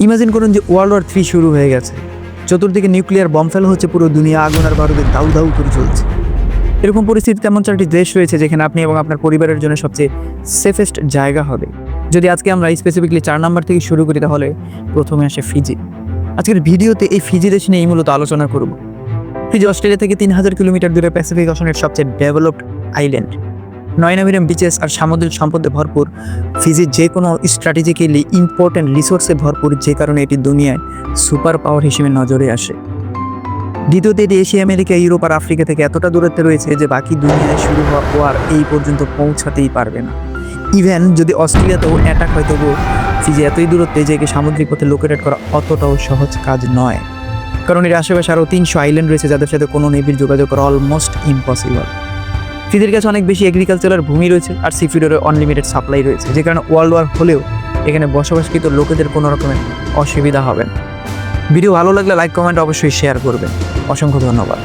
Imagine করুন যে world war three শুরু হয়ে গেছে। চতুর্দিকে নিউক্লিয়ার বম ফেলা হচ্ছে, পুরো দুনিয়া আগুন আর বারুদে দাউ দাউ করে চলছে। এরকম পরিস্থিতিতে এমন চারটি দেশ রয়েছে যেখানে আপনি এবং আপনার পরিবারের জন্য সবচেয়ে সেফেস্ট জায়গা হবে। যদি আজকে আমরা স্পেসিফিকলি চার নাম্বার থেকে শুরু করি, তাহলে প্রথমে আসে ফিজি আজকের ভিডিওতে এই ফিজি দেশ নিয়ে মূলত আলোচনা করব। ফিজি অস্ট্রেলিয়া থেকে তিন হাজার কিলোমিটার দূরে প্যাসিফিক অশনের সবচেয়ে ডেভেলপড আইল্যান্ড নয়নামিরাম বিচেস আর সামুদ্রিক সম্পদে ভরপুর। ফিজির যে কোনো স্ট্র্যাটেজিক্যালি ইম্পর্ট্যান্ট রিসোর্সে ভরপুর, যে কারণে এটি দুনিয়ায় সুপার পাওয়ার হিসেবে নজরে আসে। দ্বিতীয়ত এটি এশিয়া, আমেরিকা, ইউরোপ আর আফ্রিকা থেকে এতটা দূরত্বে রয়েছে যে বাকি দুনিয়ায় শুরু হওয়া ওয়ার এই পর্যন্ত পৌঁছাতেই পারবে না। ইভেন যদি অস্ট্রেলিয়াতেও অ্যাটাক হয়, তবুও ফিজি এতই দূরত্বে যে একে সামুদ্রিক পথে লোকেটেড করা অতটাও সহজ কাজ নয়। কারণ এর আশেপাশে আরও তিনশো আইল্যান্ড রয়েছে যাদের সাথে কোনো নেভির যোগাযোগ করা অলমোস্ট ইম্পসিবল ফিজির কাছে অনেক বেশি এগ্রিকালচারাল ভূমি রয়েছে আর সিফিডোরের অনলিমিটেড সাপ্লাই রয়েছে, যে কারণে ওয়ার্ল্ড ওয়ার হলেও এখানে বসবাসকৃত লোকেদের কোনো রকমের অসুবিধা হবে না। ভিডিও ভালো লাগলে লাইক কমেন্ট অবশ্যই শেয়ার করবেন। অসংখ্য ধন্যবাদ।